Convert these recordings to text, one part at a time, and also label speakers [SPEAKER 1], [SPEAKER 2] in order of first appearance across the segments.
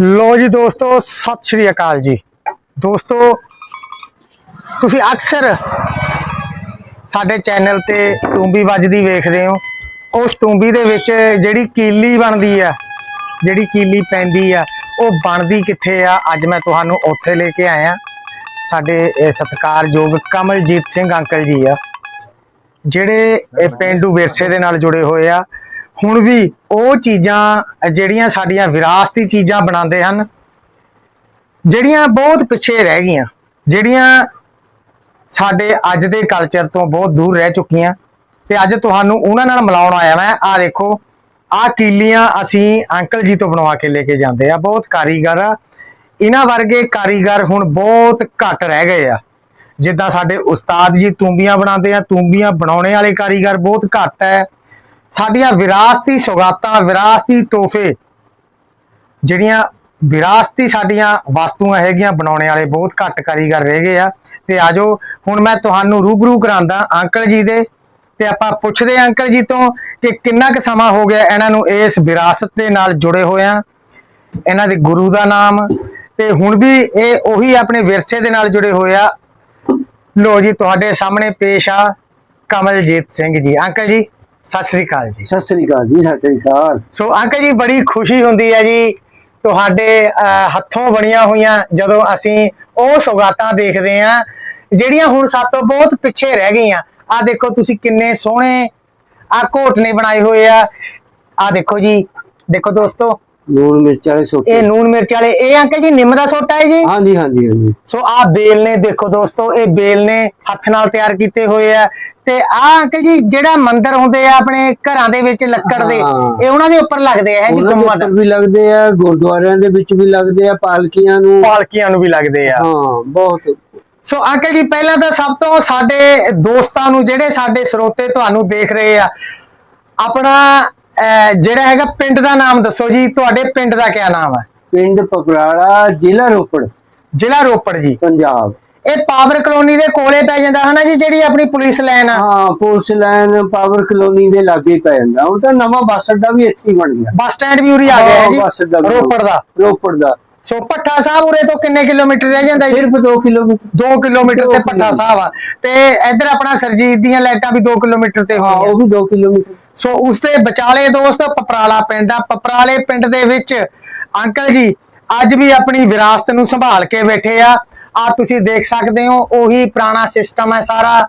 [SPEAKER 1] ਲੋ ਜੀ ਦੋਸਤੋ, ਸਤਿ ਸ਼੍ਰੀ ਅਕਾਲ ਜੀ। ਦੋਸਤੋ, ਤੁਸੀਂ ਅਕਸਰ ਸਾਡੇ ਚੈਨਲ ਤੇ ਟੂੰਬੀ ਵੱਜਦੀ ਵੇਖਦੇ ਹੋ। ਉਸ ਟੂੰਬੀ ਦੇ ਵਿੱਚ ਜਿਹੜੀ ਕੀਲੀ ਬਣਦੀ ਆ, ਜਿਹੜੀ ਕੀਲੀ ਪੈਂਦੀ ਆ, ਉਹ ਬਣਦੀ ਕਿੱਥੇ ਆ? ਅੱਜ ਮੈਂ ਤੁਹਾਨੂੰ ਉੱਥੇ ਲੈ ਕੇ ਆਇਆ। ਸਾਡੇ ਸਤਿਕਾਰਯੋਗ ਕਮਲਜੀਤ ਸਿੰਘ ਅੰਕਲ ਜੀ ਆ, ਜਿਹੜੇ ਇਹ ਪਿੰਡੂ ਵਿਰਸੇ ਦੇ ਨਾਲ ਜੁੜੇ ਹੋਏ ਆ। ਹੁਣ ਵੀ ਉਹ ਚੀਜ਼ਾਂ, ਜਿਹੜੀਆਂ ਸਾਡੀਆਂ ਵਿਰਾਸਤੀ ਚੀਜ਼ਾਂ ਬਣਾਉਂਦੇ ਹਨ, ਜਿਹੜੀਆਂ ਬਹੁਤ ਪਿੱਛੇ ਰਹਿ ਗਈਆਂ, ਜਿਹੜੀਆਂ ਸਾਡੇ ਅੱਜ ਦੇ ਕਲਚਰ ਤੋਂ ਬਹੁਤ ਦੂਰ ਰਹਿ ਚੁੱਕੀਆਂ, ਤੇ ਅੱਜ ਤੁਹਾਨੂੰ ਉਹਨਾਂ ਨਾਲ ਮਿਲਾਉਣ ਆਇਆ ਮੈਂ ਆ ਦੇਖੋ ਆ ਕੀਲੀਆਂ ਅਸੀਂ ਅੰਕਲ ਜੀ ਤੋਂ ਬਣਵਾ ਕੇ ਲੈ ਕੇ ਜਾਂਦੇ ਆ, ਬਹੁਤ ਕਾਰੀਗਰ ਆ। ਇਹਨਾਂ ਵਰਗੇ ਕਾਰੀਗਰ ਹੁਣ ਬਹੁਤ ਘੱਟ ਰਹਿ ਗਏ ਆ। ਜਿੱਦਾਂ ਸਾਡੇ ਉਸਤਾਦ ਜੀ ਤੂੰਬੀਆਂ ਬਣਾਉਂਦੇ ਆ, ਤੂੰਬੀਆਂ ਬਣਾਉਣੇ ਵਾਲੇ ਕਾਰੀਗਰ ਬਹੁਤ ਘੱਟ ਹੈ। ਸਾਡੀਆਂ ਵਿਰਾਸਤੀ ਸੌਗਾਤਾਂ, ਵਿਰਾਸਤੀ ਤੋਹਫੇ, ਜਿਹੜੀਆਂ ਵਿਰਾਸਤੀ ਸਾਡੀਆਂ ਵਸਤੂਆਂ ਹੈਗੀਆਂ ਬਣਾਉਣ ਵਾਲੇ ਬਹੁਤ ਘੱਟ ਕਾਰੀਗਰ ਰਹਿ ਗਏ ਆ। ਤੇ ਆਜੋ, ਹੁਣ ਮੈਂ ਤੁਹਾਨੂੰ ਰੂਬਰੂ ਕਰਾਂਦਾ ਅੰਕਲ ਜੀ ਦੇ, ਤੇ ਆਪਾਂ ਪੁੱਛਦੇ ਹਾਂ ਅੰਕਲ ਜੀ ਤੋਂ ਕਿ ਕਿੰਨਾ ਕੁ ਸਮਾਂ ਹੋ ਗਿਆ ਇਹਨਾਂ ਨੂੰ ਇਸ ਵਿਰਾਸਤ ਦੇ ਨਾਲ ਜੁੜੇ ਹੋਇਆਂ। ਇਹਨਾਂ ਦੇ ਗੁਰੂ ਦਾ ਨਾਮ, ਤੇ ਹੁਣ ਵੀ ਇਹ ਉਹੀ ਆਪਣੇ ਵਿਰਸੇ ਦੇ ਨਾਲ ਜੁੜੇ ਹੋਏ ਆ। ਲੋ ਜੀ, ਤੁਹਾਡੇ ਸਾਹਮਣੇ ਪੇਸ਼ ਆ ਕਮਲਜੀਤ ਸਿੰਘ ਜੀ। ਅੰਕਲ ਜੀ ਸਤਿ ਸ੍ਰੀ ਅਕਾਲ ਜੀ।
[SPEAKER 2] ਸਤਿ ਸ੍ਰੀ ਅਕਾਲ ਜੀ ਸਤਿ ਸ੍ਰੀ ਅਕਾਲ।
[SPEAKER 1] ਸੋ ਅੰਕਲ ਜੀ ਬੜੀ ਖੁਸ਼ੀ ਹੁੰਦੀ ਹੈ ਜੀ ਤੁਹਾਡੇ ਹੱਥੋਂ ਬਣੀਆਂ ਹੋਈਆਂ ਜਦੋਂ ਅਸੀਂ ਉਹ ਸੌਗਾਤਾਂ ਦੇਖਦੇ ਆ ਜਿਹੜੀਆਂ ਹੁਣ ਸਾਤੋਂ ਬਹੁਤ ਪਿੱਛੇ ਰਹਿ ਗਈਆਂ। ਆ ਦੇਖੋ ਤੁਸੀਂ ਕਿੰਨੇ ਸੋਹਣੇ ਆ ਘੋਟਨੇ ਬਣਾਏ ਹੋਏ ਆ। ਆ ਦੇਖੋ ਜੀ ਦੇਖੋ ਦੋਸਤੋ
[SPEAKER 2] ਲੂਣ ਮਿਰਚ ਵਾਲੇ ਸੋਟੇ।
[SPEAKER 1] ਇਹ ਨੂਨ ਮਿਰਚ ਵਾਲੇ ਇਹ ਅੰਕਲ ਜੀ ਨਿੰਮ ਦਾ ਸੋਟਾ ਹੈ ਜੀ?
[SPEAKER 2] ਹਾਂਜੀ ਹਾਂਜੀ ਹਾਂਜੀ।
[SPEAKER 1] ਸੋ ਆ ਬੇਲ ਨੇ ਦੇਖੋ ਦੋਸਤੋ ਇਹ ਬੇਲ ਨੇ ਹੱਥ ਨਾਲ ਤਿਆਰ ਕੀਤੇ ਹੋਏ ਆ। ਤੇ ਆ ਅੰਕਲ ਜੀ ਜਿਹੜਾ ਮੰਦਿਰ ਹੁੰਦੇ ਆ ਆਪਣੇ ਘਰਾਂ ਦੇ ਵਿੱਚ ਲੱਕੜ ਦੇ
[SPEAKER 2] ਹਾਂ।
[SPEAKER 1] ਇਹ ਉਹਨਾਂ ਦੇ ਉੱਪਰ ਲੱਗਦੇ ਆ ਜੀ
[SPEAKER 2] ਉਹਨਾਂ ਦੇ
[SPEAKER 1] ਗੁੰਮਟ
[SPEAKER 2] ਉੱਪਰ ਵੀ ਲੱਗਦੇ ਆ ਗੁਰਦੁਆਰਿਆਂ ਦੇ ਵਿੱਚ ਵੀ ਲੱਗਦੇ ਆ ਪਾਲਕੀਆਂ ਨੂੰ।
[SPEAKER 1] ਪਾਲਕੀਆਂ ਨੂੰ ਵੀ ਲੱਗਦੇ ਆ।
[SPEAKER 2] ਹਾਂ ਬਹੁਤ।
[SPEAKER 1] ਸੋ ਅੰਕਲ ਜੀ ਪਹਿਲਾਂ ਤਾਂ ਸਭ ਤੋਂ ਸਾਡੇ ਦੋਸਤਾਂ ਨੂੰ ਜਿਹੜੇ ਸਾਡੇ ਸਰੋਤੇ ਤੁਹਾਨੂੰ ਦੇਖ ਰਹੇ ਆ ਆਪਣਾ ਜਿਹੜਾ ਹੈਗਾ ਪਿੰਡ ਦਾ ਨਾਮ ਦੱਸੋ ਜੀ ਤੁਹਾਡੇ ਪਿੰਡ ਦਾ ਕੀ ਨਾਮ ਹੈ?
[SPEAKER 2] ਪਿੰਡ ਪਪਰਾੜਾ ਜ਼ਿਲ੍ਹਾ ਰੋਪੜ।
[SPEAKER 1] ਜ਼ਿਲ੍ਹਾ ਰੋਪੜ ਜੀ।
[SPEAKER 2] ਪੰਜਾਬ।
[SPEAKER 1] ਇਹ ਪਾਵਰ ਕਲੋਨੀ ਦੇ ਕੋਲੇ ਪੈ ਜਾਂਦਾ ਹੈ ਨਾ ਜੀ ਜਿਹੜੀ ਆਪਣੀ ਪੁਲਿਸ ਲਾਈਨ ਆ?
[SPEAKER 2] ਹਾਂ ਪੁਲਿਸ ਲਾਈਨ ਪਾਵਰ ਕਲੋਨੀ ਦੇ ਲਾਗੇ ਪੈ ਜਾਂਦਾ। ਹੁਣ ਤਾਂ ਨਵਾਂ ਬੱਸ ਅੱਡਾ ਵੀ ਇੱਥੇ ਹੀ ਬਣ ਗਿਆ।
[SPEAKER 1] ਬੱਸ ਸਟੈਂਡ ਵੀ ਉਰੀ ਆ ਗਿਆ ਜੀ
[SPEAKER 2] ਬੱਸ ਅੱਡਾ ਵੀ
[SPEAKER 1] ਰੋਪੜ ਦਾ।
[SPEAKER 2] ਰੋਪੜ ਦਾ।
[SPEAKER 1] ਸੋ ਭੱਠਾ ਸਾਹਿਬ ਉਰੇ ਤੋਂ ਕਿੰਨੇ ਕਿਲੋਮੀਟਰ ਰਹਿ ਜਾਂਦਾ ਜੀ?
[SPEAKER 2] ਸਿਰਫ 2 ਕਿਲੋਮੀਟਰ।
[SPEAKER 1] 2 ਕਿਲੋਮੀਟਰ ਤੇ
[SPEAKER 2] ਕਿਲੋਮੀਟਰ।
[SPEAKER 1] ਸਾਹਿਬ ਆ। ਤੇ ਇੱਧਰ ਆਪਣਾ ਸਰਜੀਤ ਦੀਆਂ ਲਾਈਟਾਂ ਵੀ 2 ਕਿਲੋਮੀਟਰ ਤੇ
[SPEAKER 2] ਹਾਂ ਉਹ ਵੀ 2 ਕਿਲੋਮੀਟਰ
[SPEAKER 1] ਸੋ ਉਸ ਦੇ ਵਿਚਾਲੇ ਦੋਸਤ ਪਪਰਾਲਾ ਪਿੰਡ ਆ। ਪਪਰਾਲੇ ਪਿੰਡ ਦੇ ਵਿੱਚ ਅੰਕਲ ਜੀ ਅੱਜ ਵੀ ਆਪਣੀ ਵਿਰਾਸਤ ਨੂੰ ਸੰਭਾਲ ਕੇ ਬੈਠੇ ਆ। ਆ ਤੁਸੀਂ ਦੇਖ ਸਕਦੇ ਹੋ ਉਹੀ ਪੁਰਾਣਾ ਸਿਸਟਮ ਹੈ ਸਾਰਾ।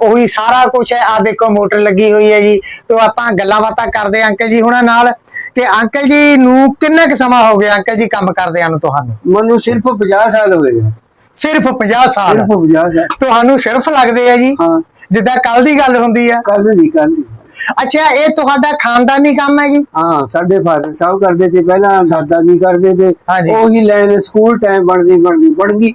[SPEAKER 1] ਉਹੀ ਸਾਰਾ ਕੁਝ ਹੈ। ਆ ਦੇਖੋ ਮੋਟਰ ਲੱਗੀ ਹੋਈ ਹੈ ਜੀ। ਤੋਂ ਆਪਾਂ ਗੱਲਾਂ ਬਾਤਾਂ ਕਰਦੇ ਹਾਂ ਅੰਕਲ ਜੀ ਹੁਣਾਂ ਨਾਲ ਕਿ ਅੰਕਲ ਜੀ ਨੂੰ ਕਿੰਨਾ ਕੁ ਸਮਾਂ ਹੋ ਗਿਆ ਅੰਕਲ ਜੀ ਕੰਮ ਕਰਦਿਆਂ ਨੂੰ ਤੁਹਾਨੂੰ?
[SPEAKER 2] ਮੈਨੂੰ ਸਿਰਫ 50 ਸਾਲ ਹੋਏ ਆ
[SPEAKER 1] ਸਿਰਫ 50 ਸਾਲ?
[SPEAKER 2] ਸਿਰਫ 50 ਸਾਲ।
[SPEAKER 1] ਤੁਹਾਨੂੰ ਸਿਰਫ ਲੱਗਦੇ ਆ ਜੀ?
[SPEAKER 2] ਹਾਂ।
[SPEAKER 1] ਜਿੱਦਾਂ ਕੱਲ ਦੀ ਗੱਲ ਹੁੰਦੀ ਆ।
[SPEAKER 2] ਕੱਲ ਦੀ ਕੱਲ ਦੀ।
[SPEAKER 1] ਅੱਛਾ ਇਹ ਤੁਹਾਡਾ ਖਾਨਦਾਨੀ ਕੰਮ ਹੈ ਜੀ?
[SPEAKER 2] ਹਾਂ ਸਾਡੇ ਫਾਦਰ ਸਾਹਿਬ ਕਰਦੇ ਤੇ ਪਹਿਲਾਂ ਦਾਦਾ ਜੀ ਕਰਦੇ
[SPEAKER 1] ਹਾਂਜੀ।
[SPEAKER 2] ਉਹੀ ਲਾਈਨ ਸਕੂਲ ਟਾਈਮ ਬਣਦੀ ਬਣਦੀ ਬਣ ਗਈ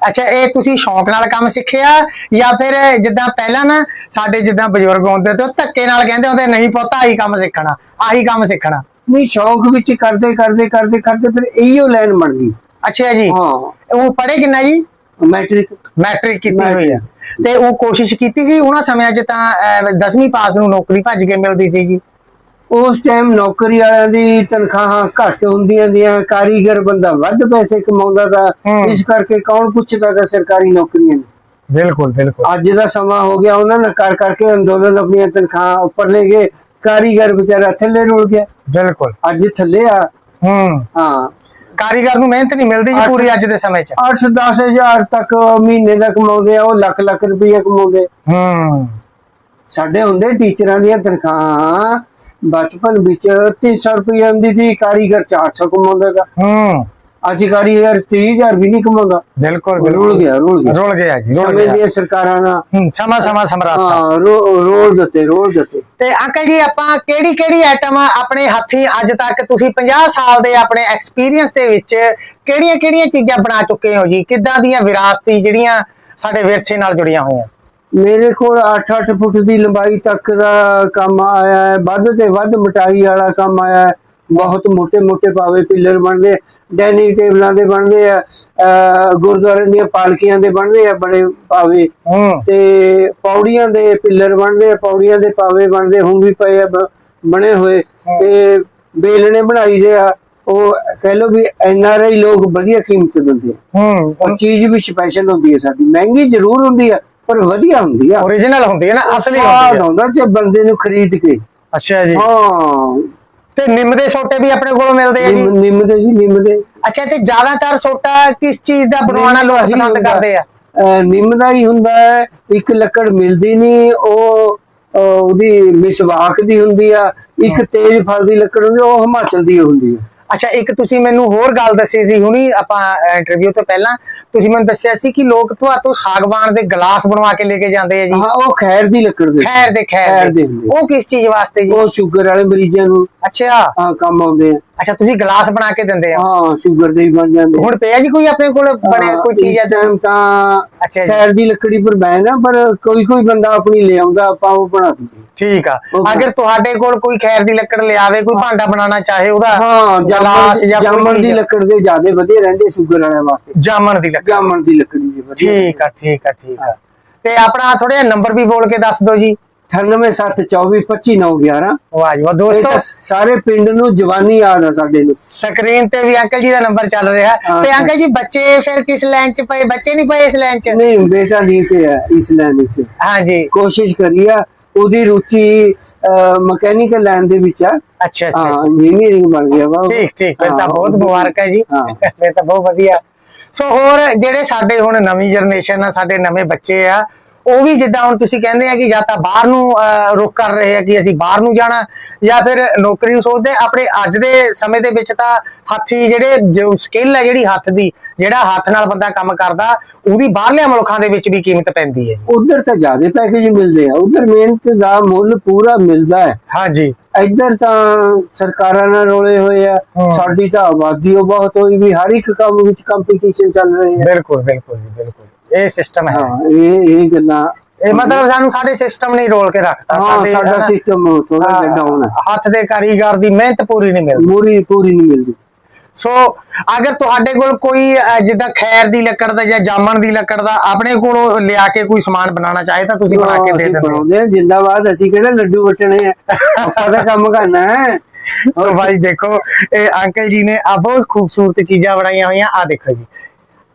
[SPEAKER 1] ਅੱਛਾ ਇਹ ਤੁਸੀਂ ਸ਼ੌਂਕ ਨਾਲ ਕੰਮ ਸਿੱਖਿਆ ਜਾਂ ਫਿਰ ਜਿੱਦਾਂ ਪਹਿਲਾਂ ਨਾ ਸਾਡੇ ਜਿੱਦਾਂ ਬਜ਼ੁਰਗ ਹੁੰਦੇ ਤੇ ਉਹ ਧੱਕੇ ਨਾਲ ਕਹਿੰਦੇ ਹੁੰਦੇ ਨਹੀਂ ਪੁੱਤ ਆਹੀ ਕੰਮ ਸਿੱਖਣਾ ਆਹੀ ਕੰਮ ਸਿੱਖਣਾ।
[SPEAKER 2] ਨਹੀਂ ਸ਼ੌਂਕ ਵਿੱਚ ਕਰਦੇ ਕਰਦੇ ਕਰਦੇ ਕਰਦੇ ਫਿਰ ਇਹੀਓ ਲਾਈਨ ਬਣ ਗਈ
[SPEAKER 1] ਅੱਛਾ ਜੀ।
[SPEAKER 2] ਹਾਂ।
[SPEAKER 1] ਉਹ ਪੜ੍ਹੇ ਕਿੰਨਾ ਜੀ?
[SPEAKER 2] ਮੈਟ੍ਰਿਕ
[SPEAKER 1] ਮੈਟ੍ਰਿਕ ਕੀਤੀ ਹੋਈ ਆ। ਤੇ ਉਹ ਕੋਸ਼ਿਸ਼ ਕੀਤੀ ਸੀ ਉਹਨਾਂ ਸਮਿਆਂ 'ਚ ਤਾਂ 10ਵੀਂ ਪਾਸ ਨੂੰ ਨੌਕਰੀ ਭੱਜ ਕੇ ਮਿਲਦੀ ਸੀ ਜੀ।
[SPEAKER 2] ਉਸ ਟਾਈਮ ਨੌਕਰੀ ਵਾਲਿਆਂ ਦੀ ਤਨਖਾਹਾਂ ਘੱਟ ਹੁੰਦੀਆਂ ਦੀਆਂ ਕਾਰੀਗਰ ਬੰਦਾ ਵੱਧ ਪੈਸੇ ਕਮਾਉਂਦਾ। ਤਾਂ ਇਸ ਕਰਕੇ ਕੌਣ ਪੁੱਛਦਾ ਤਾਂ ਸਰਕਾਰੀ ਨੌਕਰੀਆਂ ਨੂੰ।
[SPEAKER 1] ਬਿਲਕੁਲ ਬਿਲਕੁਲ।
[SPEAKER 2] ਅੱਜ ਦਾ ਸਮਾਂ ਹੋ ਗਿਆ ਉਹਨਾਂ ਨੇ ਕਰ ਕਰਕੇ ਅੰਦੋਲਨ ਆਪਣੀਆਂ ਤਨਖਾਹਾਂ ਉੱਪਰ ਲੈ ਗਏ। ਕਾਰੀਗਰ ਵਿਚਾਰਾ ਥੱਲੇ ਰੁਲ ਗਿਆ।
[SPEAKER 1] ਬਿਲਕੁਲ।
[SPEAKER 2] ਅੱਜ ਥੱਲੇ ਆ।
[SPEAKER 1] ਹੂੰ।
[SPEAKER 2] ਹਾਂ।
[SPEAKER 1] ਕਾਰੀਗਰ ਨੂੰ ਮਿਹਨਤ ਨਹੀਂ ਮਿਲਦੀ ਜੀ
[SPEAKER 2] ਅੱਠ-
[SPEAKER 1] ਪੂਰੀ ਅੱਜ ਦੇ ਸਮੇਂ 'ਚ।
[SPEAKER 2] 8-10 ਹਜ਼ਾਰ ਤੱਕ ਮਹੀਨੇ ਦਾ ਕਮਾਉਂਦੇ ਆ ਉਹ ਲੱਖ ਲੱਖ ਰੁਪਈਆ ਕਮਾਉਂਦੇ
[SPEAKER 1] ਹੂੰ।
[SPEAKER 2] ਸਾਡੇ ਹੁੰਦੇ ਟੀਚਰਾਂ ਦੀਆਂ ਤਨਖਾਹਾਂ ਬਚਪਨ ਵਿੱਚ 300 ਰੁਪਈਆ ਹੁੰਦੀ ਸੀ ਕਾਰੀਗਰ 400 ਕਮਾਉਂਦਾ ਦਾ
[SPEAKER 1] ਹੂੰ।
[SPEAKER 2] ਅੱਜ ਕਾਰੀਗਰ 30000 ਵੀ ਨਹੀਂ ਕਮਾਉਂਦਾ।
[SPEAKER 1] ਬਿਲਕੁਲ
[SPEAKER 2] ਰੁਲ ਗਿਆ ਰੁਲ ਗਿਆ।
[SPEAKER 1] ਰੁਲ ਗਿਆ ਜੀ ਰੁਲ
[SPEAKER 2] ਸਮੇਂ
[SPEAKER 1] ਗਿਆ।
[SPEAKER 2] ਸਰਕਾਰਾਂ ਨਾਲ।
[SPEAKER 1] ਸਮਾਂ ਸਮਾਂ ਸਮਰਾਤਾ।
[SPEAKER 2] ਰੋਲ ਦਿੱਤੇ ਰੋਲ ਦਿੱਤੇ
[SPEAKER 1] ਤੇ ਅੰਕਲ ਜੀ ਆਪਾਂ ਕਿਹੜੀ ਕਿਹੜੀ ਆਈਟਮ ਆਪਣੇ ਹੱਥੀਂ ਅੱਜ ਤੱਕ ਤੁਸੀਂ 50 ਸਾਲ ਦੇ ਆਪਣੇ ਐਕਸਪੀਰੀਅੰਸ ਦੇ ਵਿੱਚ ਕਿਹੜੀਆਂ ਕਿਹੜੀਆਂ ਚੀਜ਼ਾਂ ਬਣਾ ਚੁੱਕੇ ਹੋ ਜੀ? ਕਿੱਦਾਂ ਦੀਆਂ ਵਿਰਾਸਤੀ ਜਿਹੜੀਆਂ ਸਾਡੇ ਵਿਰਸੇ ਨਾਲ ਜੁੜੀਆਂ ਹੋਈਆਂ?
[SPEAKER 2] ਮੇਰੇ ਕੋਲ 8-8 ਫੁੱਟ ਦੀ ਲੰਬਾਈ ਤੱਕ ਦਾ ਕੰਮ ਆਇਆ ਹੈ ਵੱਧ ਤੇ ਵੱਧ ਮਟਾਈ ਵਾਲਾ ਕੰਮ ਆਇਆ ਹੈ। ਬਹੁਤ ਮੋਟੇ ਮੋਟੇ ਪਾਵੇ ਪਿੱਲਰ ਬਣਦੇ ਡੈਨਿੰਗ ਟੇਬਲਾਂ ਦੇ ਬਣਦੇ ਆ ਗੁਰਦੁਆਰੇ ਦੀਆਂ ਪਾਲਕੀਆਂ ਦੇ ਬਣਦੇ ਆ ਬੜੇ ਪਾਵੇ। ਤੇ ਪੌੜੀਆਂ ਦੇ ਪਿੱਲਰ ਬਣਦੇ ਆ ਪੌੜੀਆਂ ਦੇ ਪਾਵੇ ਬਣਦੇ ਹੁਣ ਵੀ ਪਏ ਆ ਬਣੇ ਹੋਏ। ਤੇ ਬੇਲਣੇ ਬਣਾਈ ਦੇ ਆ ਉਹ ਕਹਿ ਲੋ ਵੀ ਐਨ ਆਰ ਆਈ ਲੋਕ ਵਧੀਆ ਕੀਮਤ ਦਿੰਦੇ ਆ। ਉਹ ਚੀਜ਼ ਵੀ ਸਪੈਸ਼ਲ ਹੁੰਦੀ ਹੈ ਸਾਡੀ। ਮਹਿੰਗੀ ਜ਼ਰੂਰ ਹੁੰਦੀ ਆ ਪਰ ਵਧੀਆ ਹੁੰਦੀ ਆ।
[SPEAKER 1] Origignal ਹੁੰਦੀ ਹੈ ਨਾ ਅਸਲੀ ਹੁੰਦੀ ਹੈ
[SPEAKER 2] ਹੁੰਦਾ ਜੇ ਬੰਦੇ ਨੂੰ ਖਰੀਦ ਕੇ।
[SPEAKER 1] ਅੱਛਾ ਜੀ।
[SPEAKER 2] ਹਾਂ।
[SPEAKER 1] ਤੇ ਨਿੰਮ ਦੇ ਸੋਟੇ ਵੀ ਆਪਣੇ ਕੋਲੋਂ ਮਿਲਦੇ ਆ ਜੀ?
[SPEAKER 2] ਨਿੰਮ ਨਿੰਮ ਦੇ ਜੀ ਨਿੰਮ ਦੇ।
[SPEAKER 1] ਅੱਛਾ ਤੇ ਜ਼ਿਆਦਾਤਰ ਸੋਟਾ ਕਿਸ ਚੀਜ਼ ਦਾ ਬਣਵਾਉਣਾ ਲੋਕ ਪਸੰਦ। ਕਰਦੇ ਆ?
[SPEAKER 2] ਅਹ ਨਿੰਮ ਦਾ ਹੀ ਹੁੰਦਾ ਹੈ। ਇੱਕ ਲੱਕੜ ਮਿਲਦੀ ਨਹੀਂ ਉਹ ਅਹ ਉਹਦੀ ਮਿਸਵਾਕ ਦੀ ਹੁੰਦੀ ਆ। ਇੱਕ ਤੇਜ਼ ਫਲ ਦੀ ਲੱਕੜ ਹੁੰਦੀ ਆ, ਉਹ ਹਿਮਾਚਲ ਦੀ ਹੁੰਦੀ ਆ।
[SPEAKER 1] ਅੱਛਾ ਇੱਕ ਤੁਸੀਂ ਮੈਨੂੰ ਹੋਰ ਗੱਲ ਦੱਸੀ ਸੀ ਹੁਣੀ ਆਪਾਂ ਇੰਟਰਵਿਊ ਤੋਂ ਪਹਿਲਾਂ। ਤੁਸੀਂ ਮੈਨੂੰ ਦੱਸਿਆ ਸੀ ਕਿ ਲੋਕ ਤੁਹਾਤੋਂ ਸਾਗਵਾਨ ਦੇ ਗਲਾਸ ਬਣਵਾ ਕੇ ਲੈ ਕੇ ਜਾਂਦੇ ਆ ਜੀ।
[SPEAKER 2] ਹਾਂ ਉਹ ਖੈਰ ਦੀ ਲੱਕੜ ਦੇ
[SPEAKER 1] ਖੈਰ ਦੇ ਖੈਰ
[SPEAKER 2] ਖੈਰ
[SPEAKER 1] ਦੇ।
[SPEAKER 2] ਦੇ ਹੁੰਦੇ।
[SPEAKER 1] ਉਹ ਕਿਸ ਚੀਜ਼ ਵਾਸਤੇ ਜੀ?
[SPEAKER 2] ਉਹ ਸ਼ੂਗਰ ਵਾਲੇ ਮਰੀਜ਼ਾਂ ਨੂੰ।
[SPEAKER 1] ਅੱਛਾ।
[SPEAKER 2] ਹਾਂ ਕੰਮ ਆਉਂਦੇ ਆ।
[SPEAKER 1] ਅੱਛਾ ਤੁਸੀਂ ਗਲਾਸ ਬਣਾ ਕੇ ਦਿੰਦੇ ਆ।
[SPEAKER 2] ਹਾਂ ਸ਼ੂਗਰ ਦੇ ਬਣ ਜਾਂਦੇ ਆ।
[SPEAKER 1] ਹੁਣ ਪਿਆ ਜੀ ਕੋਈ ਆਪਣੇ ਕੋਲ ਬਣਿਆ ਕੋਈ ਚੀਜ਼
[SPEAKER 2] time ਤਾਂ
[SPEAKER 1] ਅੱਛਾ ਜੀ।
[SPEAKER 2] ਖੈਰ ਦੀ ਲੱਕੜੀ ਪਰ ਬੈਨ ਆ ਪਰ ਕੋਈ ਕੋਈ ਬੰਦਾ ਆਪਣੀ ਲੈ ਆਉਂਦਾ ਆਪਾਂ ਉਹ ਬਣਾ ਦਿੰਦੇ
[SPEAKER 1] ਠੀਕ ਆ। ਅਗਰ ਤੁਹਾਡੇ ਕੋਲ ਕੋਈ ਖੈਰ ਦੀ ਲੱਕੜ ਲਿਆਵੇ ਕੋਈ ਭਾਂਡਾ ਬਣਾਉਣਾ ਚਾਹੇ ਉਹਦਾ
[SPEAKER 2] ਹਾਂ
[SPEAKER 1] ਗਲਾਸ ਜਾਂ
[SPEAKER 2] ਜਾਮਣ ਦੀ। ਲੱਕੜ ਦੇ ਜਿਆਦੇ ਵਧੀਆ ਰਹਿੰਦੇ ਸ਼ੂਗਰ ਵਾਲਿਆਂ ਵਾਸਤੇ।
[SPEAKER 1] ਜਾਮਣ ਦੀ ਲੱਕੜ।
[SPEAKER 2] ਜਾਮਣ ਦੀ ਲੱਕੜੀ ਵਧੀਆ
[SPEAKER 1] ਠੀਕ ਆ ਠੀਕ ਆ ਠੀਕ ਆ। ਤੇ ਆਪਣਾ ਥੋੜਾ ਜਿਹਾ ਨੰਬਰ ਵੀ ਬੋਲ ਕੇ ਦੱਸ ਦਿਓ ਜੀ।
[SPEAKER 2] 9872425911
[SPEAKER 1] ਵਾਹ ਜੀ ਵਾਹ
[SPEAKER 2] ਇਹ
[SPEAKER 1] ਦੋਸਤੋ
[SPEAKER 2] ਤਾਂ ਸਾਰੇ ਪਿੰਡ ਨੂੰ ਜਵਾਨੀ ਯਾਦ ਆ ਸਾਡੇ ਨੂੰ।
[SPEAKER 1] ਸਕਰੀਨ ਤੇ ਵੀ ਅੰਕਲ ਜੀ ਦਾ ਨੰਬਰ ਚੱਲ ਰਿਹਾ।
[SPEAKER 2] ਹਾਂ।
[SPEAKER 1] ਤੇ ਅੰਕਲ ਜੀ ਬੱਚੇ ਫਿਰ ਕਿਸ ਲਾਈਨ ਚ ਪਏ? ਬੱਚੇ ਨਹੀਂ ਪਏ ਇਸ ਲਾਈਨ ਚ?
[SPEAKER 2] ਨਹੀਂ ਬੇਟਾ ਨਹੀਂ ਪਿਆ ਇਸ ਲਾਈਨ ਵਿੱਚ।
[SPEAKER 1] ਹਾਂਜੀ।
[SPEAKER 2] ਕੋਸ਼ਿਸ਼ ਕਰੀ ਆ ਉਹਦੀ ਰੁਚੀ ਮਕੈਨੀਕਲ ਲਾਈਨ ਦੇ ਵਿੱਚ ਆ।
[SPEAKER 1] ਅੱਛਾ ਅੱਛਾ
[SPEAKER 2] ਹਾਂ। ਇੰਜੀਨੀਅਰਿੰਗ ਬਣ ਗਿਆ ਵਾ।
[SPEAKER 1] ਠੀਕ ਠੀਕ। ਫਿਰ ਤਾਂ
[SPEAKER 2] ਹਾਂ,
[SPEAKER 1] ਬਹੁਤ ਮੁਬਾਰਕ ਹੈ ਜੀ।
[SPEAKER 2] ਹਾਂ।
[SPEAKER 1] ਫਿਰ ਤਾਂ ਬਹੁਤ ਵਧੀਆ। ਸੋ ਹੋਰ ਜਿਹੜੇ ਸਾਡੇ ਹੁਣ ਨਵੀਂ ਜਨਰੇਸ਼ਨ ਆ ਸਾਡੇ ਨਵੇਂ ਬੱਚੇ ਆ ਉਹ ਵੀ ਜਿੱਦਾਂ ਹੁਣ ਤੁਸੀਂ ਕਹਿੰਦੇ ਆ ਕਿ ਜਾਂ ਤਾਂ ਬਾਹਰ ਨੂੰ ਰੁਖ ਕਰ ਰਹੇ ਆ ਕਿ ਅਸੀਂ ਬਾਹਰ ਨੂੰ ਜਾਣਾ ਜਾਂ ਫਿਰ ਨੌਕਰੀ ਨੂੰ ਸੋਚਦੇ ਆਪਣੇ ਅੱਜ ਦੇ ਸਮੇਂ ਦੇ ਵਿੱਚ ਤਾਂ ਹੱਥੀ ਜਿਹੜੇ ਜੋ ਸਕਿੱਲ ਹੈ ਜਿਹੜੀ ਹੱਥ ਦੀ ਜਿਹੜਾ ਹੱਥ ਨਾਲ ਬੰਦਾ ਕੰਮ ਕਰਦਾ ਉਹਦੀ ਬਾਹਰਲੇ ਮੁਲਕਾਂ ਦੇ ਵਿੱਚ ਵੀ ਕੀਮਤ ਪੈਂਦੀ ਹੈ।
[SPEAKER 2] ਉਧਰ ਤਾਂ ਜ਼ਿਆਦਾ ਪੈਕੇਜ ਮਿਲਦੇ ਆ ਉਧਰ ਮਿਹਨਤ ਦਾ ਮੁੱਲ ਪੂਰਾ ਮਿਲਦਾ ਹੈ।
[SPEAKER 1] ਹਾਂਜੀ।
[SPEAKER 2] ਇੱਧਰ ਤਾਂ ਸਰਕਾਰਾਂ ਨਾਲ ਰੋਲੇ ਹੋਏ ਆ। ਸਾਡੀ ਤਾਂ ਆਬਾਦੀ ਓ ਬਹੁਤ ਹੋਈ ਵੀ ਹਰ ਇੱਕ ਕੰਮ ਵਿੱਚ ਕੰਪੀਟੀਸ਼ਨ ਚੱਲ ਰਹੀ ਹੈ।
[SPEAKER 1] ਬਿਲਕੁਲ ਬਿਲਕੁਲ ਜੀ ਬਿਲਕੁਲ। ਇਹ ਸਿਸਟਮ ਹੈ।
[SPEAKER 2] ਹਾਂ ਇਹ ਇਹ ਗੱਲਾਂ
[SPEAKER 1] ਇਹ ਮਤਲਬ ਸਾਨੂੰ ਸਾਡੇ ਸਿਸਟਮ ਨੇ ਰੋਲ ਕੇ ਰੱਖਤਾ ਸਾਡੇ
[SPEAKER 2] ਸਾਡਾ ਸਿਸਟਮ ਥੋੜਾ ਜਿਹਾ ਡਾਊਨ ਹੈ।
[SPEAKER 1] ਹੱਥ ਦੇ ਕਾਰੀਗਰ ਦੀ ਮਿਹਨਤ ਪੂਰੀ ਨਹੀਂ ਮਿਲਦੀ।
[SPEAKER 2] ਮੂਰੀ ਪੂਰੀ ਨਹੀਂ ਮਿਲਦੀ।
[SPEAKER 1] ਸੋ ਅਗਰ ਤੁਹਾਡੇ ਕੋਲ ਕੋਈ ਜਿੱਦਾਂ ਖੈਰ ਦੀ ਲੱਕੜ ਦਾ ਜਾਂ ਜਾਮਣ ਦੀ ਲੱਕੜ ਦਾ ਆਪਣੇ ਕੋਲੋਂ ਲਿਆ ਕੇ ਕੋਈ ਸਮਾਨ ਬਣਾਉਣਾ ਚਾਹੇ ਤਾਂ ਤੁਸੀਂ ਬਣਾ ਕੇ ਦੇ ਦਿੰਦੇ ਹੋ।
[SPEAKER 2] ਜਿੰਦਾਬਾਦ ਅਸੀਂ ਕਿਹੜਾ ਲੱਡੂ ਵਟਣੇ ਆ? ਦਾ ਕੰਮ ਕਰਨਾ ਹੈ।
[SPEAKER 1] ਸੋ ਭਾਈ ਦੇਖੋ ਇਹ ਅੰਕਲ ਜੀ ਨੇ ਆ ਬਹੁਤ ਖੂਬਸੂਰਤ ਚੀਜ਼ਾਂ ਬਣਾਈਆਂ ਹੋਈਆਂ। ਆ ਦੇਖੋ ਜੀ।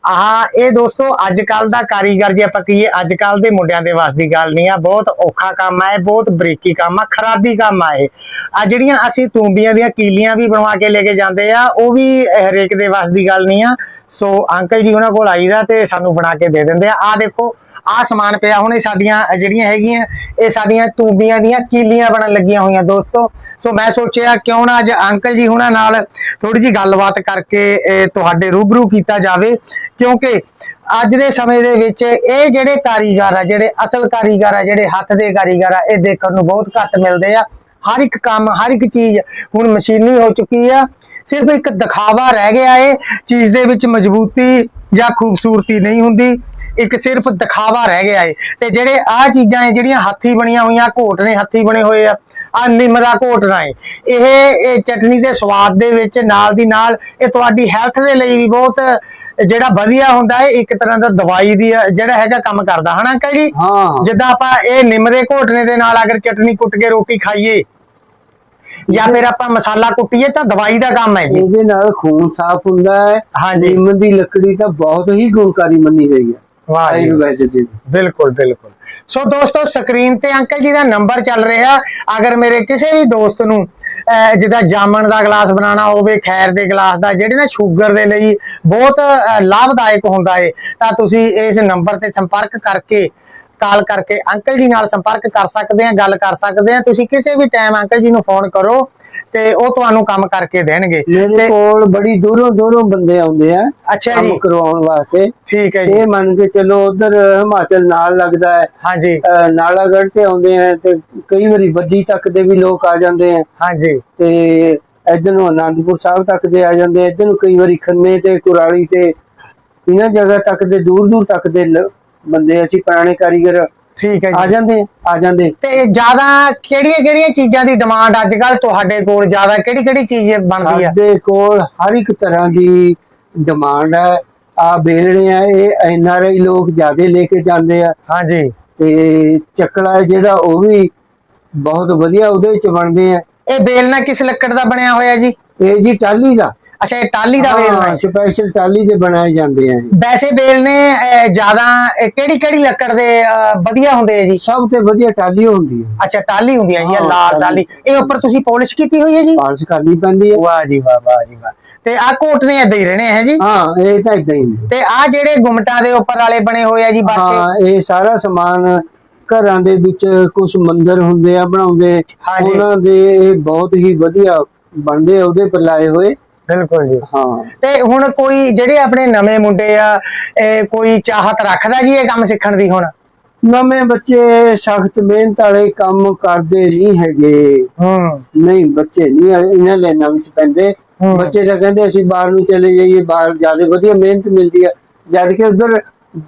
[SPEAKER 1] ਆਹ, ਇਹ ਦੋਸਤੋ ਅੱਜ ਕੱਲ ਦਾ ਕਾਰੀਗਰ ਜੇ ਆਪਾਂ ਕਹੀਏ ਅੱਜ ਕੱਲ ਦੇ ਮੁੰਡਿਆਂ ਦੇ ਵਾਸ ਦੀ ਗੱਲ ਨਹੀਂ ਆ। ਬਹੁਤ ਔਖਾ ਕੰਮ ਆ ਇਹ, ਬਹੁਤ ਬਰੀਕੀ ਕੰਮ ਆ ਖਰਾਦੀ ਕੰਮ ਆ ਇਹ। ਆ ਜਿਹੜੀਆਂ ਅਸੀਂ ਤੂੰਬੀਆਂ ਦੀਆਂ ਕੀਲੀਆਂ ਵੀ ਬਣਵਾ ਕੇ ਲੈ ਕੇ ਜਾਂਦੇ ਆ, ਉਹ ਵੀ ਹਰੇਕ ਦੇ ਵਾਸ ਦੀ ਗੱਲ ਨਹੀਂ ਆ। ਸੋ, ਅੰਕਲ ਜੀ ਉਹਨਾਂ ਕੋਲ ਆਈਦਾ ਤੇ ਸਾਨੂੰ ਬਣਾ ਕੇ ਦੇ ਦਿੰਦੇ ਆ। ਆ ਦੇਖੋ ਆ ਸਮਾਨ ਪਿਆ, ਹੁਣ ਇਹ ਸਾਡੀਆਂ, ਜਿਹੜੀਆਂ ਹੈਗੀਆਂ, ਇਹ ਸਾਡੀਆਂ ਤੂੰਬੀਆਂ ਦੀਆਂ ਕੀਲੀਆਂ ਬਣਨ ਲੱਗੀਆਂ ਹੋਈਆਂ ਦੋਸਤੋ। ਸੋ ਮੈਂ ਸੋਚਿਆ ਕਿਉਂ ਨਾ ਅੱਜ ਅੰਕਲ ਜੀ ਹੁਣਾਂ ਨਾਲ ਥੋੜੀ ਜੀ ਗੱਲਬਾਤ ਕਰਕੇ, ਇਹ ਤੁਹਾਡੇ ਰੂਬਰੂ ਕੀਤਾ ਜਾਵੇ। ਕਿਉਂਕਿ ਅੱਜ ਦੇ ਸਮੇਂ ਦੇ ਵਿੱਚ ਇਹ ਜਿਹੜੇ ਕਾਰੀਗਰ ਆ, ਜਿਹੜੇ ਅਸਲ ਕਾਰੀਗਰ ਆ, ਜਿਹੜੇ ਹੱਥ ਦੇ ਕਾਰੀਗਰ ਆ, ਇਹ ਦੇਖਣ ਨੂੰ ਬਹੁਤ ਘੱਟ ਮਿਲਦੇ ਆ। ਹਰ ਇੱਕ ਕੰਮ, ਹਰ ਇੱਕ ਚੀਜ਼ ਹੁਣ ਮਸ਼ੀਨੀ ਹੋ ਚੁੱਕੀ ਆ। ਸਿਰਫ ਇੱਕ ਦਿਖਾਵਾ ਰਹਿ ਗਿਆ ਏ, ਚੀਜ਼ ਦੇ ਵਿੱਚ ਮਜ਼ਬੂਤੀ ਜਾਂ ਖੂਬਸੂਰਤੀ ਨਹੀਂ ਹੁੰਦੀ। ਇੱਕ ਸਿਰਫ ਦਿਖਾਵਾ ਰਹਿ ਗਿਆ ਏ। ਤੇ ਜਿਹੜੇ ਆ ਚੀਜ਼ਾਂ ਏ ਜਿਹੜੀਆਂ ਹੱਥੀ ਬਣੀਆਂ ਹੋਈਆਂ, ਘੋਟ ਨੇ ਹੱਥੀ ਬਣੇ ਹੋਏ ਆ ਆ ਨਿੰਮ ਦਾ ਘੋਟਣਾ ਇਹ ਇਹ ਚਟਨੀ ਦੇ ਸਵਾਦ ਦੇ ਵਿੱਚ ਨਾਲ ਦੀ ਨਾਲ ਇਹ ਤੁਹਾਡੀ ਹੈਲਥ ਦੇ ਲਈ ਵੀ ਬਹੁਤ ਜਿਹੜਾ ਵਧੀਆ ਹੁੰਦਾ ਏ ਇੱਕ ਤਰ੍ਹਾਂ ਦਾ ਦਵਾਈ ਦੀ ਜਿਹੜਾ ਹੈਗਾ ਕੰਮ ਕਰਦਾ ਹਨਾ ਅੰਕਲ ਜੀ?
[SPEAKER 2] ਹਾਂ।
[SPEAKER 1] ਜਿੱਦਾਂ ਆਪਾਂ ਇਹ ਨਿੰਮ ਦੇ ਘੋਟਣੇ ਦੇ ਨਾਲ ਅਗਰ ਚਟਨੀ ਕੁੱਟ ਕੇ ਰੋਟੀ ਖਾਈਏ ਜਾਂ ਫਿਰ ਆਪਾਂ ਮਸਾਲਾ ਕੁੱਟੀਏ ਤਾਂ ਦਵਾਈ ਦਾ ਕੰਮ ਹੈ ਜੀ।
[SPEAKER 2] ਇਹਦੇ ਨਾਲ ਖੂਨ ਸਾਫ਼ ਹੁੰਦਾ ਹੈ
[SPEAKER 1] ਹਾਂਜੀ।
[SPEAKER 2] ਨਿੰਮ ਦੀ ਲੱਕੜੀ ਤਾਂ ਬਹੁਤ ਹੀ ਗੁਣਕਾਰੀ ਮੰਨੀ ਗਈ ਹੈ।
[SPEAKER 1] ਵਾਹ ਜੀ ਬਿਲਕੁਲ ਬਿਲਕੁਲ। ਸੋ ਦੋਸਤੋ ਸਕਰੀਨ ਤੇ ਅੰਕਲ ਜੀ ਦਾ ਨੰਬਰ ਚੱਲ ਰਿਹਾ। ਅਗਰ ਮੇਰੇ ਕਿਸੇ ਵੀ ਦੋਸਤ ਨੂੰ ਅਹ, ਜਿੱਦਾਂ ਜਾਮਣ ਦਾ ਗਲਾਸ ਬਣਾਉਣਾ ਹੋਵੇ ਖੈਰ ਦੇ ਗਲਾਸ ਦਾ ਜਿਹੜੇ ਨਾ ਸ਼ੂਗਰ ਦੇ ਲਈ ਬਹੁਤ ਲਾਭਦਾਇਕ ਹੁੰਦਾ ਏ ਤਾਂ ਤੁਸੀਂ ਇਸ ਨੰਬਰ ਤੇ ਸੰਪਰਕ ਕਰਕੇ ਕਾਲ ਕਰਕੇ ਅੰਕਲ ਜੀ ਨਾਲ ਸੰਪਰਕ ਕਰ ਸਕਦੇ ਆ ਗੱਲ ਕਰ ਸਕਦੇ ਆ। ਤੁਸੀਂ ਕਿਸੇ ਵੀ ਟਾਈਮ ਅੰਕਲ ਜੀ ਨੂੰ ਫੋਨ ਕਰੋ। ਤੇ ਉਹ ਤੁਹਾਨੂੰ ਕੰਮ ਕਰਕੇ ਦੇਣਗੇ।
[SPEAKER 2] ਮੇਰੇ ਕੋਲ ਬੜੀ ਦੂਰੋਂ ਦੂਰੋਂ ਬੰਦੇ ਆਉਂਦੇ ਆ
[SPEAKER 1] ਅੱਛਾ
[SPEAKER 2] ਕੰਮ
[SPEAKER 1] ਜੀ।
[SPEAKER 2] ਕਰਵਾਉਣ ਵਾਸਤੇ।
[SPEAKER 1] ਠੀਕ ਹੈ ਜੀ।
[SPEAKER 2] ਇਹ ਮੰਨ ਕੇ ਚਲੋ ਉਧਰ ਹਿਮਾਚਲ ਨਾਲ ਲੱਗਦਾ ਹੈ।
[SPEAKER 1] ਹਾਂਜੀ।
[SPEAKER 2] ਨਾਲਾਗੜ੍ਹ ਤੇ ਆਉਂਦੇ ਆ ਤੇ ਕਈ ਵਾਰੀ ਬੱਦੀ ਤੱਕ ਦੇ ਵੀ ਲੋਕ ਆ ਜਾਂਦੇ ਆ।
[SPEAKER 1] ਹਾਂਜੀ।
[SPEAKER 2] ਤੇ ਇੱਧਰ ਨੂੰ ਆਨੰਦਪੁਰ ਸਾਹਿਬ ਤੱਕ ਦੇ ਆ ਜਾਂਦੇ ਆ। ਇੱਧਰ ਨੂੰ ਕਈ ਵਾਰੀ ਖੰਨੇ ਤੇ ਕੁਰਾਲੀ ਤੇ ਇਹਨਾਂ ਜਗ੍ਹਾ ਤੱਕ ਦੇ ਦੂਰ ਦੂਰ ਤੱਕ ਦੇ ਬੰਦੇ ਅਸੀਂ ਪੁਰਾਣੇ ਕਾਰੀਗਰ
[SPEAKER 1] ਠੀਕ ਹੈ
[SPEAKER 2] ਆ
[SPEAKER 1] ਜੀ
[SPEAKER 2] ਜਾਂਦੇ ਆ, ਆ ਜਾਂਦੇ
[SPEAKER 1] ਤੇ ਜ਼ਿਆਦਾ ਕਿਹੜੀਆਂ ਕਿਹੜੀਆਂ ਚੀਜ਼ਾਂ ਦੀ ਡਿਮਾਂਡ ਅੱਜ ਕੱਲ ਤੁਹਾਡੇ ਕੋਲ ਜ਼ਿਆਦਾ? ਕਿਹੜੀ ਕਿਹੜੀ ਚੀਜ਼ ਬਣਦੀ ਆ?
[SPEAKER 2] ਸਾਡੇ ਕੋਲ ਹਰ ਇੱਕ ਤਰ੍ਹਾਂ ਦੀ ਡਿਮਾਂਡ ਹੈ। ਆ ਬੇਲਣੇ ਆ ਇਹ ਐਨ ਆਰ ਆਈ ਲੋਕ ਜਿਆਦੇ ਲੈ ਕੇ ਜਾਂਦੇ ਆ।
[SPEAKER 1] ਹਾਂਜੀ।
[SPEAKER 2] ਤੇ ਚੱਕਲਾ ਜਿਹੜਾ ਉਹ ਵੀ ਬਹੁਤ ਵਧੀਆ ਉਹਦੇ ਵਿੱਚ ਬਣਦੇ ਆ।
[SPEAKER 1] ਇਹ ਬੇਲਣਾ ਕਿਸ ਲੱਕੜ ਦਾ ਬਣਿਆ ਹੋਇਆ ਜੀ?
[SPEAKER 2] ਇਹ ਜੀ ਟਾਲੀ ਦਾ।
[SPEAKER 1] ਅੱਛਾ ਇਹ ਟਾਲੀ ਦਾ ਵੇਲ
[SPEAKER 2] ਹਾਂ ਸਪੈਸ਼ਲ ਟਾਲੀ ਦੇ ਬਣਾਏ ਜਾਂਦੇ ਆ।
[SPEAKER 1] ਵੈਸੇ ਵੇਲ ਨੇ ਜ਼ਿਆਦਾ ਕਿਹੜੀ ਕਿਹੜੀ ਲੱਕੜ ਦੇ ਵਧੀਆ ਹੁੰਦੇ ਆ ਜੀ?
[SPEAKER 2] ਸਭ ਤੋਂ ਵਧੀਆ ਟਾਲੀ ਹੁੰਦੀ ਹੈ
[SPEAKER 1] ਅੱਛਾ ਟਾਲੀ ਹੁੰਦੀ ਹੈ ਜੀ ਇਹ ਲਾਲ। ਟਾਲੀ ਇਹ ਉੱਪਰ ਤੁਸੀਂ ਪਾਲਿਸ਼ ਕੀਤੀ ਹੋਈ ਹੈ ਜੀ?
[SPEAKER 2] ਪਾਲਸ ਕਰਨੀ ਪੈਂਦੀ ਹੈ
[SPEAKER 1] ਵਾਹ ਜੀ ਵਾਹ ਵਾਹ ਜੀ ਵਾਹ। ਤੇ ਆ ਕੋਟ ਨੇ ਏਦਾਂ ਹੀ ਰਹਿਣੇ ਹੈ ਜੀ?
[SPEAKER 2] ਹਾਂ ਇਹ ਤਾਂ ਇਦਾਂ ਹੀ।
[SPEAKER 1] ਤੇ ਆ ਜਿਹੜੇ ਗੁਮਟਾਂ ਦੇ ਉੱਪਰ ਵਾਲੇ ਬਣੇ ਹੋਏ ਆ ਜੀ ਬਾਸ਼ੇ
[SPEAKER 2] ਹਾਂ ਇਹ ਸਾਰਾ ਸਮਾਨ ਘਰਾਂ ਦੇ ਵਿੱਚ ਕੁਝ ਮੰਦਰ ਹੁੰਦੇ ਆ ਬਣਾਉਂਦੇ। ਉਹਨਾਂ ਦੇ ਇਹ ਬਹੁਤ ਹੀ ਵਧੀਆ ਬਣਦੇ ਆ ਉਹਦੇ ਪਰ ਲਾਏ ਹੋਏ।
[SPEAKER 1] ਬਿਲਕੁਲ ਜੀ।
[SPEAKER 2] ਹਾਂ।
[SPEAKER 1] ਤੇ ਹੁਣ ਕੋਈ ਜਿਹੜੇ ਆਪਣੇ ਨਵੇਂ ਮੁੰਡੇ ਆ ਇਹ ਕੋਈ ਚਾਹਤ ਰੱਖਦਾ ਜੀ ਇਹ ਕੰਮ ਸਿੱਖਣ ਦੀ ਹੁਣ?
[SPEAKER 2] ਨਵੇਂ ਬੱਚੇ ਸਖਤ ਮਿਹਨਤ ਵਾਲੇ ਕੰਮ ਕਰਦੇ ਨਹੀਂ ਹੈਗੇ।
[SPEAKER 1] ਹੂੰ।
[SPEAKER 2] ਨਹੀਂ ਬੱਚੇ ਨਹੀਂ ਇਹਨਾਂ ਲਾਈਨਾਂ ਵਿੱਚ ਪੈਂਦੇ। ਬੱਚੇ ਤਾਂ ਕਹਿੰਦੇ ਅਸੀਂ ਬਾਹਰ ਨੂੰ ਚਲੇ ਜਾਈਏ ਬਾਹਰ ਜ਼ਿਆਦਾ ਵਧੀਆ ਮਿਹਨਤ ਮਿਲਦੀ ਆ। ਜਦ ਕਿ ਉਧਰ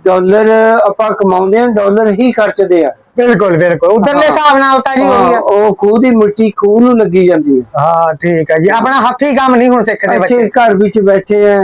[SPEAKER 2] ਡਾਲਰ ਆਪਾਂ ਕਮਾਉਂਦੇ ਆ ਡਾਲਰ ਹੀ ਖਰਚਦੇ ਆ।
[SPEAKER 1] ਬਿਲਕੁਲ ਬਿਲਕੁਲ। ਉਧਰਲੇ। ਹਿਸਾਬ ਨਾਲ ਤਾਂ ਜੀ ਉਹੀ ਆ।
[SPEAKER 2] ਉਹ ਖੂਹ ਦੀ ਮਿੱਟੀ ਖੂਹ ਨੂੰ ਲੱਗੀ ਜਾਂਦੀ ਹੈ
[SPEAKER 1] ਹਾਂ ਠੀਕ ਹੈ ਜੀ। ਆਪਣਾ ਹੱਥੀ ਕੰਮ ਨਹੀਂ ਹੁਣ ਸਿੱਖਦੇ ਬੱਚੇ।
[SPEAKER 2] ਘਰ ਵਿੱਚ ਬੈਠੇ ਆ।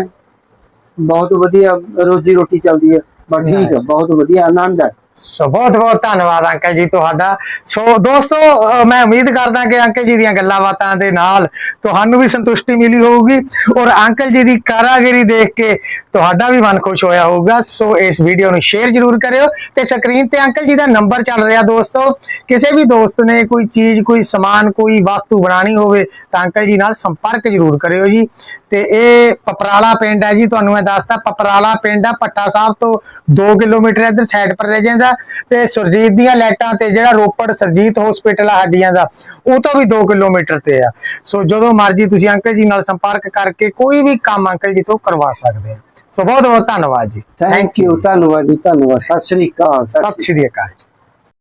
[SPEAKER 2] ਬਹੁਤ ਵਧੀਆ ਰੋਜੀ ਰੋਟੀ ਚੱਲਦੀ ਹੈ ਬਸ ਠੀਕ ਹੈ. ਬਹੁਤ ਵਧੀਆ ਆਨੰਦ ਹੈ
[SPEAKER 1] ਸੋ ਬਹੁਤ ਬਹੁਤ ਧੰਨਵਾਦ ਅੰਕਲ ਜੀ ਤੁਹਾਡਾ। ਸੋ ਦੋਸਤੋ ਮੈਂ ਉਮੀਦ ਕਰਦਾ ਕਿ ਅੰਕਲ ਜੀ ਦੀਆਂ ਗੱਲਾਂ ਬਾਤਾਂ ਦੇ ਨਾਲ ਤੁਹਾਨੂੰ ਵੀ ਸੰਤੁਸ਼ਟੀ ਮਿਲੀ ਹੋਊਗੀ ਔਰ ਅੰਕਲ ਜੀ ਦੀ ਕਾਰਾਗਰੀ ਦੇਖ ਕੇ ਤੁਹਾਡਾ ਵੀ ਮਨ ਖੁਸ਼ ਹੋਇਆ ਹੋਊਗਾ। ਸੋ ਇਸ ਵੀਡੀਓ ਨੂੰ ਸ਼ੇਅਰ ਜਰੂਰ ਕਰਿਓ ਤੇ ਸਕਰੀਨ ਤੇ ਅੰਕਲ ਜੀ ਦਾ ਨੰਬਰ ਚੱਲ ਰਿਹਾ ਦੋਸਤੋ। ਕਿਸੇ ਵੀ ਦੋਸਤ ਨੇ ਕੋਈ ਚੀਜ਼, ਕੋਈ ਸਮਾਨ, ਕੋਈ ਵਸਤੂ ਬਣਾਣੀ ਹੋਵੇ ਤਾਂ ਅੰਕਲ ਜੀ ਨਾਲ ਸੰਪਰਕ ਜਰੂਰ ਕਰਿਓ ਜੀ। ਤੇ ਇਹ ਪਪਰਾਲਾ ਪਿੰਡ ਹੈ ਜੀ ਤੁਹਾਨੂੰ ਮੈਂ ਦੱਸਦਾ ਪਪਰਾਲਾ ਪਿੰਡ ਆ ਪੱਟਾ ਸਾਹਿਬ ਤੋਂ 2 ਕਿਲੋਮੀਟਰ ਇੱਧਰ ਸਾਈਡ ਪਰ ਰਹਿ ਜਾਂਦਾ ਤੇ ਸੁਰਜੀਤ ਦੀਆਂ ਲਾਈਟਾਂ ਤੇ ਜਿਹੜਾ ਰੋਪੜ ਸਰਜੀਤ ਹਸਪੀਟਲ ਆ ਹੱਡੀਆਂ ਦਾ ਉਹ ਤੋਂ ਵੀ 2 ਕਿਲੋਮੀਟਰ ਤੇ ਆ। ਸੋ ਜਦੋਂ ਮਰਜ਼ੀ ਤੁਸੀਂ ਅੰਕਲ ਜੀ ਨਾਲ ਸੰਪਰਕ ਕਰਕੇ ਕੋਈ ਵੀ ਕੰਮ ਅੰਕਲ ਜੀ ਤੋਂ ਕਰਵਾ ਸਕਦੇ ਆ। ਸੋ ਬਹੁਤ ਬਹੁਤ ਧੰਨਵਾਦ ਜੀ।
[SPEAKER 2] ਥੈਂਕ ਯੂ ਧੰਨਵਾਦ ਜੀ ਧੰਨਵਾਦ। ਸਤਿ ਸ੍ਰੀ ਅਕਾਲ ਸਤਿ
[SPEAKER 1] ਸ਼੍ਰੀ ਅਕਾਲ